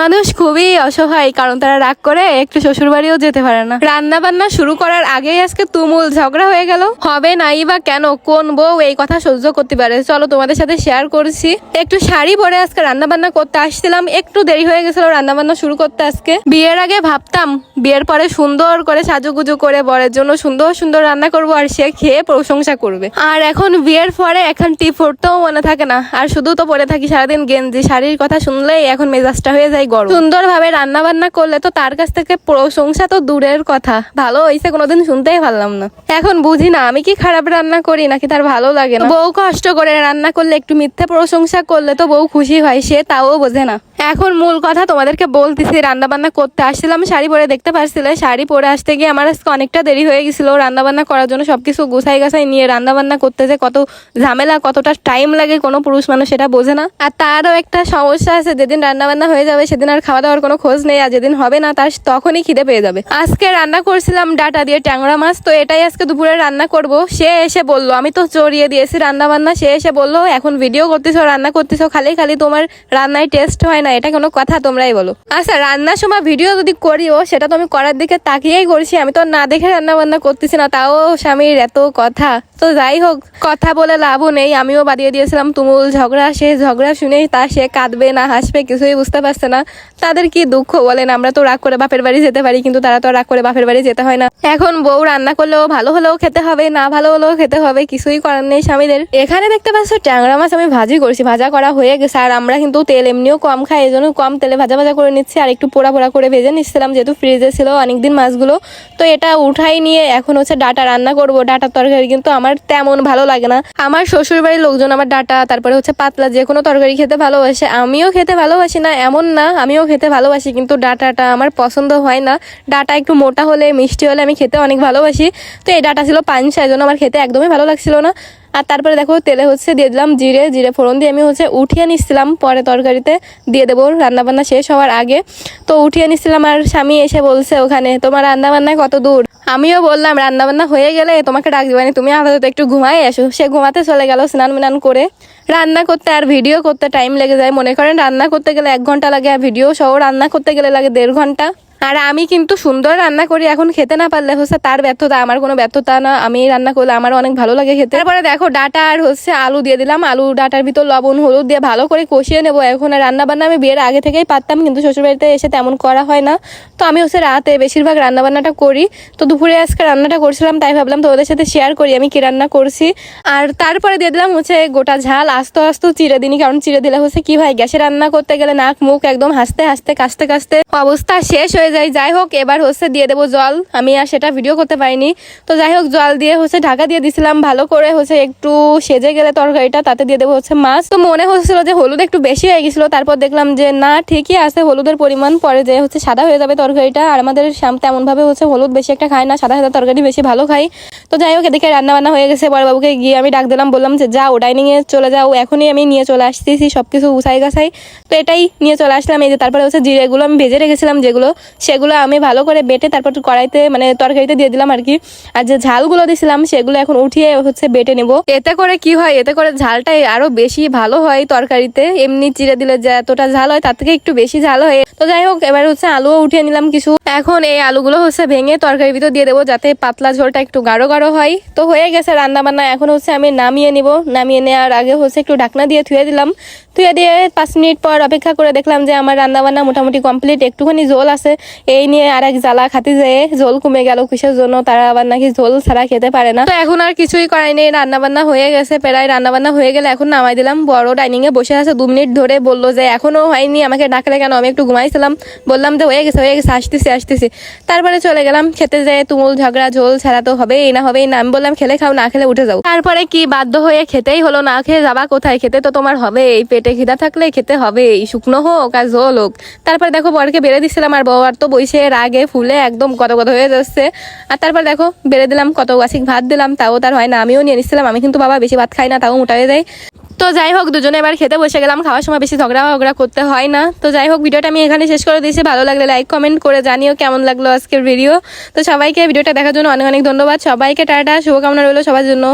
মানুষ খুবই অসহায়, কারণ তারা রাগ করে একটু শ্বশুর বাড়িও যেতে পারে না। রান্না বান্না শুরু করার আগেই আজকে তুমুল ঝগড়া হয়ে গেল। হবে নাই বা কেন, কোন বউ এই কথা সহ্য করতে পারে? চলো তোমাদের সাথে শেয়ার করছি। একটু শাড়ি পরে আজকে রান্না বান্না করতে আসছিলাম, একটু দেরি হয়ে গেছিল রান্না বান্না শুরু করতে আজকে। বিয়ের আগে ভাবতাম বিয়ের পরে সুন্দর করে সাজুগুজু করে বরের জন্য সুন্দর সুন্দর রান্না করব আর সে খেয়ে প্রশংসা করবে। আর এখন বিয়ের পরে এখন টি ফোরটাও মনে থাকে না। আর শুধু তো পরে থাকি সারাদিন গেঞ্জি, শাড়ির কথা শুনলেই এখন মেজাজটা হয়ে যায় গরম। সুন্দর ভাবে রান্না বান্না করলে তো তার কাছ থেকে প্রশংসা তো দূরের কথা। ভালো হয়েছে কোনোদিন শুনতেই পারলাম না। এখন বুঝি না, আমি কি খারাপ রান্না করি নাকি তার ভালো লাগে না? বউ কষ্ট করে রান্না করলে একটু মিথ্যে প্রশংসা করলে তো বউ খুশি হয়, সে তাও বোঝে না। এখন মূল কথা তোমাদেরকে বলতেছি, রান্নাবান্না করতে আসছিলাম, শাড়ি পরে দেখতে পারছিলে, শাড়ি পরে আসতে গিয়ে আমার আজকে অনেকটা দেরি হয়ে গেছিল। রান্নাবান্না করার জন্য সব কিছু গুছাই গাছাই নিয়ে রান্নাবান্না করতে যে কত ঝামেলা, কতটা টাইম লাগে, কোনো পুরুষ মানুষ সেটা বোঝে না। আর তারও একটা সমস্যা আছে, যেদিন রান্নাবান্না হয়ে যাবে, সেদিন আর খাওয়া দাওয়ার কোনো খোঁজ নেই, আর যেদিন হবে না, তার তখনই খিদে পেয়ে যাবে। আজকে রান্না করছিলাম ডাটা দিয়ে ট্যাংরা মাছ, তো এটাই আজকে দুপুরে রান্না করব। সে এসে বলল, আমি তো চড়িয়ে দিয়েছি রান্নাবান্না। সে এসে বলল, এখন ভিডিও করতেছো, রান্না করতেছো, খালি খালি তোমার রান্নায় টেস্ট হয় না। এটা কোনো কথা, তোমরাই বলো। আচ্ছা রান্নার সময় ভিডিও যদি করিও, সেটা তো আমি করার দিকে তাকিয়েই করছি, আমি তো না দেখে রান্না বান্না করতেছি না, তাও স্বামীর এত কথা। তো যাই হোক, কথা বলে লাভও নেই। আমিও বাড়িয়ে দিয়েছিলাম, তুমুল ঝগড়া। সে ঝগড়া শুনেই তা সে কাঁদবে না, হাসবে, কিছুই বুঝতে পারছে না। তাদের কি দুঃখ বলেন? আমরা তো রাগ করে বাপের বাড়ি যেতে পারি, কিন্তু তারা তো রাগ করে বাপের বাড়ি যেতে হয় না। এখন বউ রান্না করলেও ভালো হলেও খেতে হবে, না ভালো হলেও খেতে হবে, কিছুই করার নেই স্বামীদের। এখানে দেখতে পাচ্ছ, ট্যাংরা মাছ আমি ভাজি করছি, ভাজা করা হয়ে গেছে। আর আমরা কিন্তু তেল এমনিও কম খাই, এই জন্য কম তেলে ভাজা ভাজা করে নিচ্ছি। আর একটু পোড়া পোড়া করে ভেজে নিচ্ছিলাম, যেহেতু ফ্রিজে ছিল অনেকদিন মাছগুলো। তো এটা উঠাই নিয়ে এখন হচ্ছে ডাটা রান্না করব। ডাটার তরকারি কিন্তু আমার তেমন ভালো লাগে না। আমার শ্বশুর বাড়ির লোকজন আমার ডাটা, তারপরে হচ্ছে পাতলা, যে কোনো তরকারি খেতে ভালোবাসে। আমিও খেতে ভালোবাসি না, এমন না, আমিও খেতে ভালোবাসি, কিন্তু ডাটাটা আমার পছন্দ হয় না। ডাটা একটু মোটা হলে, মিষ্টি হলে আমি খেতে অনেক ভালোবাসি। তো এই ডাটা ছিল পাঁচ জন্য আমার খেতে একদমই ভালো লাগছিল না। আর তারপরে দেখো, তেলে হচ্ছে দিয়ে দিলাম জিরে। জিরে ফোড়ন দিয়ে আমি হচ্ছে উঠিয়ে নিচ্ছিলাম পরে তরকারিতে। দিয়ে দেবো, রান্নাবান্না শেষ হওয়ার আগে। তো উঠিয়ে নিচ্ছিলাম, আর স্বামী এসে বলছে ওখানে, তোমার রান্নাবান্না কত দূর? আমিও বললাম, রান্নাবান্না হয়ে গেলে তোমাকে ডাক দিবানি। তুমি আপাতত একটু ঘুমাই আসো সে ঘুমাতে চলে গেল স্নান মিনান করে। রান্না করতে আর ভিডিও করতে টাইম লেগে যায়। মনে করেন রান্না করতে গেলে এক ঘণ্টা লাগে আর ভিডিও সহ রান্না করতে গেলে লাগে দেড় ঘণ্টা। আর আমি কিন্তু সুন্দর রান্না করি, এখন খেতে না পারলে হচ্ছে তার ব্যর্থতা, আমার কোনো ব্যর্থতা না। আমি রান্না করলে আমার অনেক ভালো লাগে খেতে। তারপরে দেখো, ডাটা আর হচ্ছে আলু দিয়ে দিলাম। আলু, ডাটার ভিতর লবণ, হলুদ দিয়ে ভালো করে কষিয়ে নেব। এখন রান্না বান্না আমি বিয়ের আগে থেকেই পারতাম, কিন্তু শ্বশুরবাড়িতে এসে তেমন করা হয় না। তো আমি হচ্ছে রাতে বেশিরভাগ রান্না বান্নাটা করি। তো দুপুরে আজকে রান্নাটা করছিলাম, তাই ভাবলাম তোমাদের সাথে শেয়ার করি, আমি কি রান্না করছি। আর তারপরে দিয়ে দিলাম হচ্ছে গোটা ঝাল, আস্তে আস্তে চিড়ে দিনি, কারণ চিড়ে দিলে হচ্ছে কি ভাই গ্যাসে রান্না করতে গেলে নাক, মুখ একদম হাসতে হাসতে, কাশতে কাশতে অবস্থা শেষ হয়ে যায়। যাই হোক, এবার হচ্ছে দিয়ে দেবো জল। আমি আর সেটা ভিডিও করতে পারিনি। তো যাই হোক, জল দিয়ে হচ্ছে ঢাকা দিয়ে দিছিলাম। ভালো করে হচ্ছে একটু সেজে গেলে তরকারিটা, তাতে দিয়ে দেবো হচ্ছে মাছ। তো মনে হচ্ছিল যে হলুদ একটু বেশি হয়ে গেছিল। তারপর দেখলাম যে না, ঠিকই আছে, হলুদের পরিমাণ। পরে যে হচ্ছে সাদা হয়ে যাবে তরকারিটা। আর আমাদের শ্যাম তেমন ভাবে হচ্ছে হলুদ বেশি একটা খায় না। সাদা সাদা তরকারি বেশি ভালো খাই। তো যাই হোক, এদিকে রান্না বান্না হয়ে গেছে। বড়বাবুকে গিয়ে আমি ডাক দিলাম, বললাম যে, যাও ডাইনিং এ চলে যাও। এখনই আমি নিয়ে চলে আসতেছি। সবকিছু উছাই গাছাই তো এটাই নিয়ে চলে আসলাম। এই যে তারপরে হচ্ছে জিরেগুলো আমি ভেজে রেখেছিলাম যেগুলো। সেগুলো আমি ভালো করে বেটে তারপর কড়াইতে মানে তরকারিতে দিয়ে দিলাম আর কি। আর যে ঝালগুলো দিছিলাম সেগুলো এখন উঠিয়ে হচ্ছে বেটে নেব। এতে করে কি হয়, এতে করে ঝালটা আরও বেশি ভালো হয় তরকারিতে। এমনি চিড়ে দিলে যে এতটা ঝাল হয়, তার থেকে একটু বেশি ঝাল হয়। তো যাই হোক, এবার হচ্ছে আলুও উঠিয়ে নিলাম কিছু। এখন এই আলুগুলো হচ্ছে ভেঙে তরকারির ভিতর দিয়ে দেবো যাতে পাতলা ঝোলটা একটু গাঢ় গাঢ় হয়। তো হয়ে গেছে রান্না বান্না এখন হচ্ছে আমি নামিয়ে নিব। নামিয়ে নেওয়ার আগে হচ্ছে একটু ঢাকনা দিয়ে ধুয়ে দিলাম। ধুয়ে দিয়ে পাঁচ মিনিট পর অপেক্ষা করে দেখলাম যে আমার রান্না বান্না মোটামুটি কমপ্লিট, একটুখানি ঝোল আছে। এই নিয়ে আর এক জ্বালা খাতে যেয়ে ঝোল কমে গেল, কিসের জন্য? তারা আবার নাকি ঝোল ছাড়া খেতে পারে না। তো এখন আর কিছুই করাই নেই রান্না বান্না হয়ে গেছে। প্রায় রান্না বান্না হয়ে গেলে এখন নামাই দিলাম। বড় ডাইনিং এ বসে আছে, দু মিনিট ধরে বলল যে, এখনও হয়নি, আমাকে ডাকলে কেন? আমি একটু ঘুমাইছিলাম। বললাম যে, হয়ে গেছে হয়ে গেছে, আসতেছি আসতেছি। তারপরে চলে গেলাম খেতে যেয়ে তুমুল ঝগড়া, ঝোল ছাড়া তো হবেই, না হবেই না। আমি বললাম, খেলে খাও, না খেলে উঠে যাও। তারপরে কি বাধ্য হয়ে খেতেই হলো, না খেয়ে যাবা কোথায়? খেতে তো তোমার হবে এই পেটে খিদা থাকলে খেতে হবে শুকনো হোক আর ঝোল হোক। তারপরে দেখো বরকে বেড়ে দিচ্ছিলাম আর বউ আর তো বইসে রাগে ফুলে একদম কত কত হয়ে যাচ্ছে। আর তারপর দেখো, বেড়ে দিলাম, কত গাছিক ভাত দিলাম, তাও তার হয় না, আমিও নিয়ে নিচ্ছিলাম, আমি কিন্তু বাবা বেশি ভাত খাই না, তাও মোটা হয়ে যায় তো যাই হোক, দুজনে এবার খেতে বসে গেলাম, খাওয়ার সময় বেশি ঝগড়া ঝগড়া করতে হয় না। তো যাই হোক, ভিডিওটা আমি এখানে শেষ করে দিয়েছি, ভালো লাগলে লাইক কমেন্ট করে জানিও কেমন লাগল আজকের ভিডিও তো সবাইকে ভিডিওটা দেখার জন্য অনেক অনেক ধন্যবাদ, সবাইকে টাটা, শুভকামনা রইল সবার জন্য।